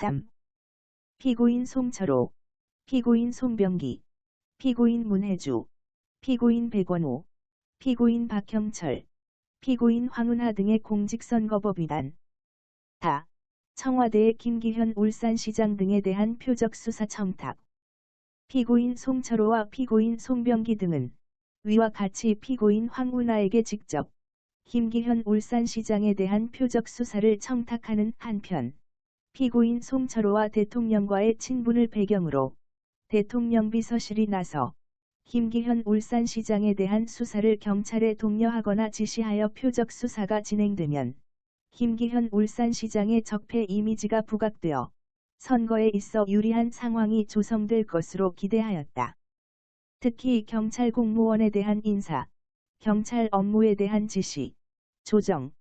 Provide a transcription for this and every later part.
3. 피고인 송철호, 피고인 송병기, 피고인 문혜주, 피고인 백원호, 피고인 박형철, 피고인 황운하 등의 공직선거법 위반. 다. 청와대의 김기현 울산시장 등에 대한 표적 수사 청탁. 피고인 송철호와 피고인 송병기 등은 위와 같이 피고인 황운하에게 직접 김기현 울산시장에 대한 표적 수사를 청탁하는 한편 피고인 송철호와 대통령과의 친분을 배경으로 대통령 비서실이 나서 김기현 울산시장에 대한 수사를 경찰에 독려하거나 지시하여 표적 수사가 진행되면 김기현 울산시장의 적폐 이미지가 부각되어 선거에 있어 유리한 상황이 조성될 것으로 기대하였다. 특히 경찰 공무원에 대한 인사, 경찰 업무에 대한 지시, 조정,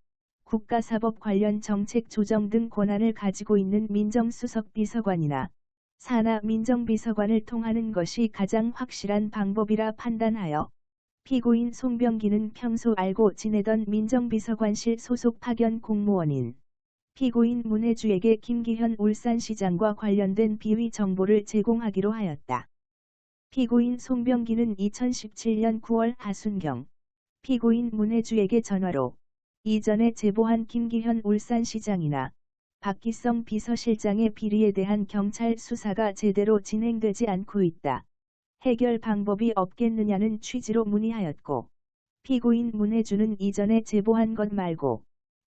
국가사법 관련 정책 조정 등 권한을 가지고 있는 민정수석 비서관이나 산하 민정비서관을 통하는 것이 가장 확실한 방법이라 판단하여 피고인 송병기는 평소 알고 지내던 민정비서관실 소속 파견 공무원인 피고인 문혜주에게 김기현 울산시장과 관련된 비위 정보를 제공하기로 하였다. 피고인 송병기는 2017년 9월 하순경 피고인 문혜주에게 전화로 이전에 제보한 김기현 울산시장이나 박기성 비서실장의 비리에 대한 경찰 수사가 제대로 진행되지 않고 있다. 해결 방법이 없겠느냐는 취지로 문의하였고 피고인 문혜주는 이전에 제보한 것 말고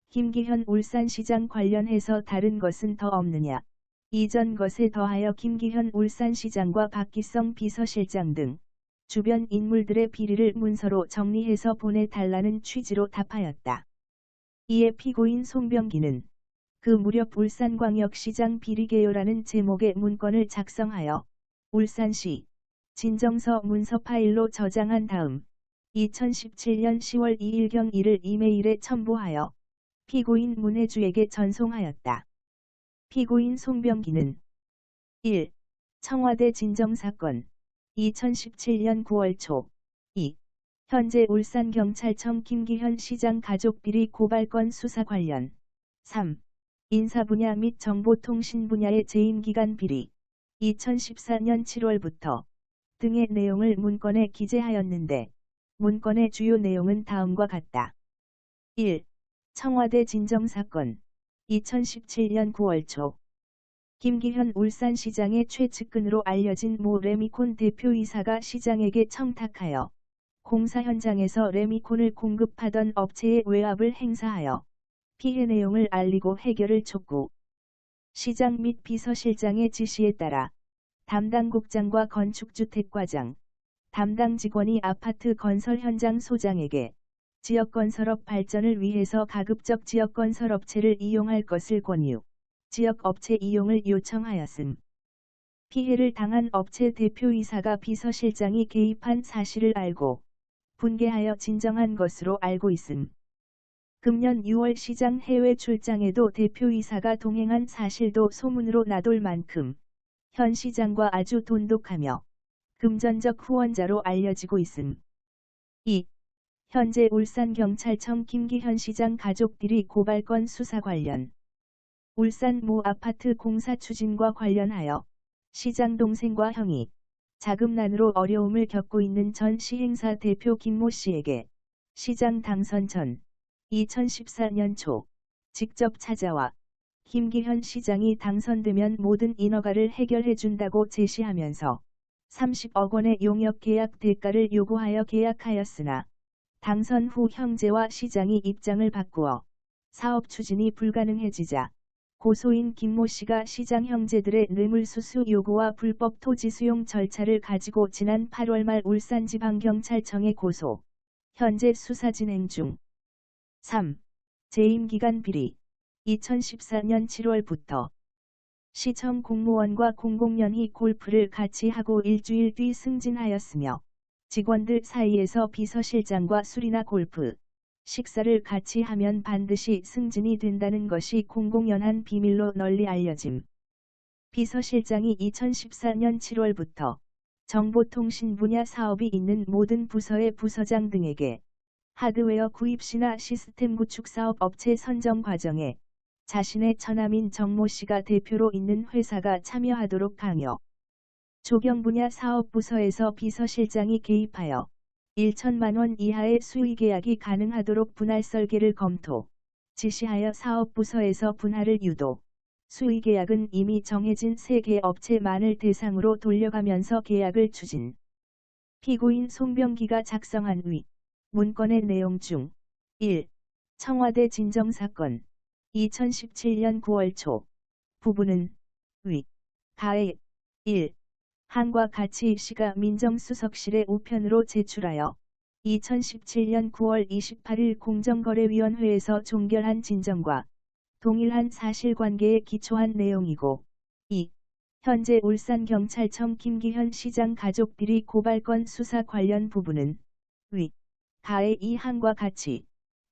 김기현 울산시장 관련해서 다른 것은 더 없느냐. 이전 것에 더하여 김기현 울산시장과 박기성 비서실장 등 주변 인물들의 비리를 문서로 정리해서 보내달라는 취지로 답하였다. 이에 피고인 송병기는 그 무렵 울산광역시장 비리개요라는 제목의 문건을 작성하여 울산시 진정서 문서 파일로 저장한 다음 2017년 10월 2일경 이를 이메일에 첨부하여 피고인 문혜주에게 전송하였다. 피고인 송병기는 1. 청와대 진정사건 2017년 9월 초 2. 현재 울산경찰청 김기현 시장 가족 비리 고발건 수사 관련 3. 인사 분야 및 정보통신 분야의 재임기간 비리 2014년 7월부터 등의 내용을 문건에 기재하였는데 문건의 주요 내용은 다음과 같다. 1. 청와대 진정사건 2017년 9월 초 김기현 울산시장의 최측근으로 알려진 모 레미콘 대표이사가 시장에게 청탁하여 공사 현장에서 레미콘을 공급하던 업체의 외압을 행사하여 피해 내용을 알리고 해결을 촉구. 시장 및 비서실장의 지시에 따라 담당 국장과 건축주택과장, 담당 직원이 아파트 건설 현장 소장에게 지역건설업 발전을 위해서 가급적 지역건설업체를 이용할 것을 권유, 지역업체 이용을 요청하였음. 피해를 당한 업체 대표이사가 비서실장이 개입한 사실을 알고 분개하여 진정한 것으로 알고 있음. 금년 6월 시장 해외 출장에도 대표이사가 동행한 사실도 소문으로 나돌 만큼 현 시장과 아주 돈독하며 금전적 후원자로 알려지고 있음. 2. 현재 울산경찰청 김기현 시장 가족들이 고발건 수사 관련 울산 모 아파트 공사 추진과 관련하여 시장 동생과 형이 자금난으로 어려움을 겪고 있는 전 시행사 대표 김모 씨에게 시장 당선 전 2014년 초 직접 찾아와 김기현 시장이 당선되면 모든 인허가를 해결해준다고 제시하면서 30억 원의 용역 계약 대가를 요구하여 계약하였으나 당선 후 형제와 시장이 입장을 바꾸어 사업 추진이 불가능해지자 고소인 김모 씨가 시장 형제들의 뇌물수수 요구와 불법 토지 수용 절차를 가지고 지난 8월 말 울산지방경찰청에 고소. 현재 수사 진행 중. 3. 재임기간 비리. 2014년 7월부터 시청 공무원과 공공연히 골프를 같이 하고 일주일 뒤 승진하였으며 직원들 사이에서 비서실장과 술이나 골프, 식사를 같이 하면 반드시 승진이 된다는 것이 공공연한 비밀로 널리 알려짐. 비서실장이 2014년 7월부터 정보통신 분야 사업이 있는 모든 부서의 부서장 등에게 하드웨어 구입 시나 시스템 구축 사업 업체 선정 과정에 자신의 처남인 정모 씨가 대표로 있는 회사가 참여하도록 강요. 조경 분야 사업부서에서 비서실장이 개입하여 1천만 원 이하의 수의 계약이 가능하도록 분할 설계를 검토, 지시하여 사업부서에서 분할을 유도. 수의 계약은 이미 정해진 세개 업체만을 대상으로 돌려가면서 계약을 추진. 피고인 송병기가 작성한 위 문건의 내용 중 1. 청와대 진정사건 2017년 9월 초 부부는 위 가해 1. 한과 같이 씨가 민정수석실에 우편으로 제출하여 2017년 9월 28일 공정거래위원회에서 종결한 진정과 동일한 사실관계에 기초한 내용이고 2. 현재 울산경찰청 김기현 시장 가족들이 고발건 수사 관련 부분은 위 가해 이항과 같이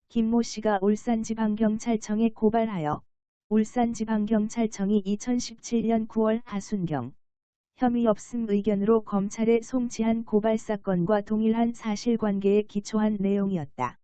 김모 씨가 울산지방경찰청에 고발하여 울산지방경찰청이 2017년 9월 하순경 혐의 없음 의견으로 검찰에 송치한 고발 사건과 동일한 사실관계에 기초한 내용이었다.